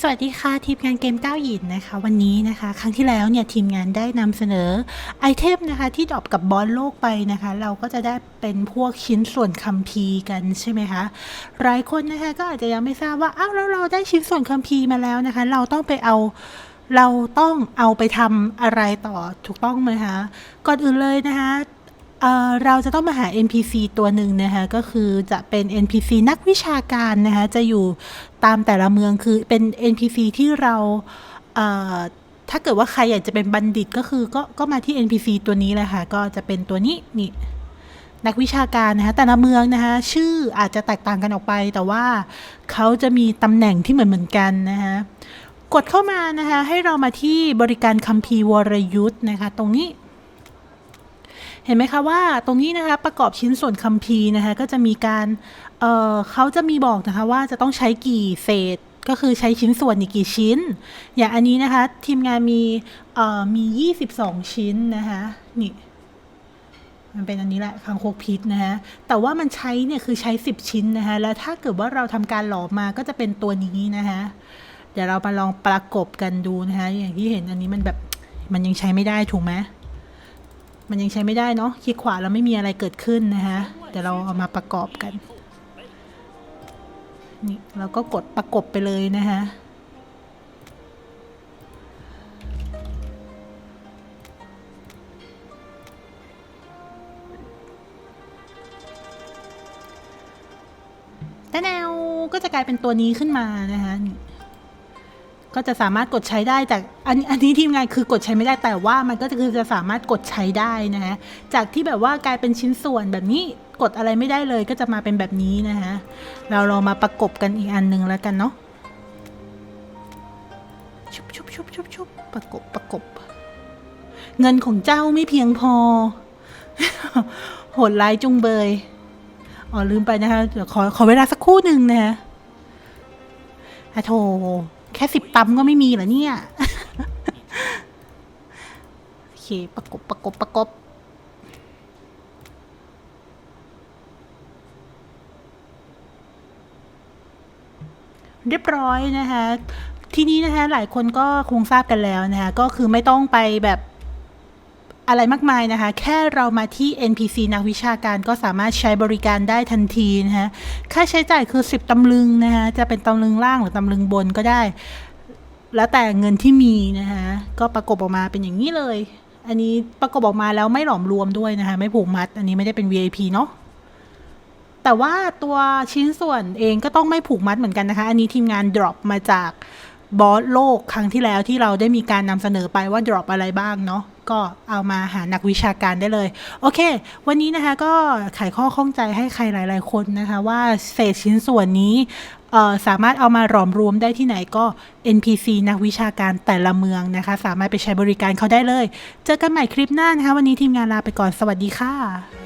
สวัสดีค่ะทีมงานเกมเก้าหยินนะคะ วันนี้นะคะ ครั้งที่แล้วเนี่ยทีมงานได้นำเสนอไอเทมนะคะ ที่ดรอปกับบอลโลกไปนะคะ เราก็จะได้เป็นพวกชิ้นส่วนคัมภีร์กันใช่ไหมคะหลายคนนะคะก็อาจจะยังไม่ทราบว่าอ้าวแล้วเราได้ชิ้นส่วนคัมภีร์มาแล้วนะคะ เราต้องไปเอาเราต้องเอาไปทำอะไรต่อถูกต้องไหมคะก่อนอื่นเลยนะคะ เราจะต้องมาหา NPC ตัวหนึ่งนะคะก็คือจะเป็น NPC นักวิชาการนะคะจะอยู่ตามแต่ละเมืองคือเป็น NPC ที่เราเถ้าเกิดว่าใครอยากจะเป็นบัณฑิตก็คือก็ก็มาที่ NPC ตัวนี้แหละค่ะก็จะเป็นตัวนี้นี่นักวิชาการนะคะแต่ละเมืองนะคะชื่ออาจจะแตกต่างกันออกไป แต่ว่าเขาจะมีตำแหน่งที่เหมือนเหมือนกันนะคะกดเข้ามานะคะให้เรามาที่บริการคัมภีร์วรยุทธ์นะคะตรงนี้ เห็นไหมคะว่าตรงนี้นะคะประกอบชิ้นส่วนคัมภีร์นะคะก็จะมีการเเขาจะมีบอกนะคะว่าจะต้องใช้กี่เศษก็คือใช้ชิ้นส่วนนี่กี่ชิ้น อย่างอันนี้นะคะทีมงานมีมี 22 ชิ้นนะคะนี่มันเป็นอันนี้แหละคังคกพิษนะคะแต่ว่ามันใช้เนี่ยคือใช้ 10 ชิ้นนะคะ แล้วถ้าเกิดว่าเราทำการหลอมมาก็จะเป็นตัวนี้นะคะเดี๋ยวเรามาลองประกบกันดูนะคะ อย่างที่เห็นอันนี้มันแบบมันยังใช้ไม่ได้ถูกไหม มันยังใช้ไม่ได้เนาะคลิกขวาแล้วไม่มีอะไรเกิดขึ้นนะคะเดี๋ยวเราเอามาประกอบกันนี่เราก็กดประกบไปเลยนะคะแต่แนวก็จะกลายเป็นตัวนี้ขึ้นมานะคะนี่ ก็จะสามารถกดใช้ได้จากอันอันนี้ทีมงานคือกดใช้ไม่ได้แต่ว่ามันก็จะคือจะสามารถกดใช้ได้นะฮะจากที่แบบว่ากลายเป็นชิ้นส่วนแบบนี้กดอะไรไม่ได้เลยก็จะมาเป็นแบบนี้นะฮะเราลองมาประกบกันอีกอันหนึ่งแล้วกันเนาะชุบชุบชุบชุบชุบประกบประกบ เงินของเจ้าไม่เพียงพอ โหดร้ายจุงเบยอ๋อลืมไปนะคะเดี๋ยวขอขอเวลาสักครู่หนึ่งนะฮะอะโถแค่สิบปั๊มก็ไม่มีเหรอเนี่ย โอเค ประกบประกบประกบเรียบร้อยนะคะ ทีนี้นะคะหลายคนก็คงทราบกันแล้วนะคะ ก็คือไม่ต้องไปแบบ อะไรมากมายนะคะ แค่เรามาที่ NPC นักวิชาการก็สามารถใช้บริการได้ทันทีนะคะค่าใช้จ่ายคือ 10ตำลึงนะคะจะเป็นตำลึงล่างหรือตำลึงบนก็ได้ แล้วแต่เงินที่มีนะคะก็ประกบออกมาเป็นอย่างนี้เลย อันนี้ประกบออกมาแล้วไม่หลอมรวมด้วยนะคะไม่ผูกมัด อันนี้ไม่ได้เป็น VIP เนาะแต่ว่าตัวชิ้นส่วนเองก็ต้องไม่ผูกมัดเหมือนกันนะคะ อันนี้ทีมงาน drop มาจากบอสโลกครั้งที่แล้วที่เราได้มีการนำเสนอไปว่า drop อะไรบ้างเนาะ ก็เอามาหานักวิชาการได้เลย โอเค วันนี้นะคะก็ไขข้อข้องใจให้ใครหลาย ๆ คนนะคะ ว่าเศษชิ้นส่วนนี้สามารถเอามาหลอมรวมได้ที่ไหนก็ NPC นักวิชาการแต่ละเมืองนะคะ สามารถไปใช้บริการเขาได้เลย เจอกันใหม่คลิปหน้านะคะ วันนี้ทีมงานลาไปก่อนสวัสดีค่ะ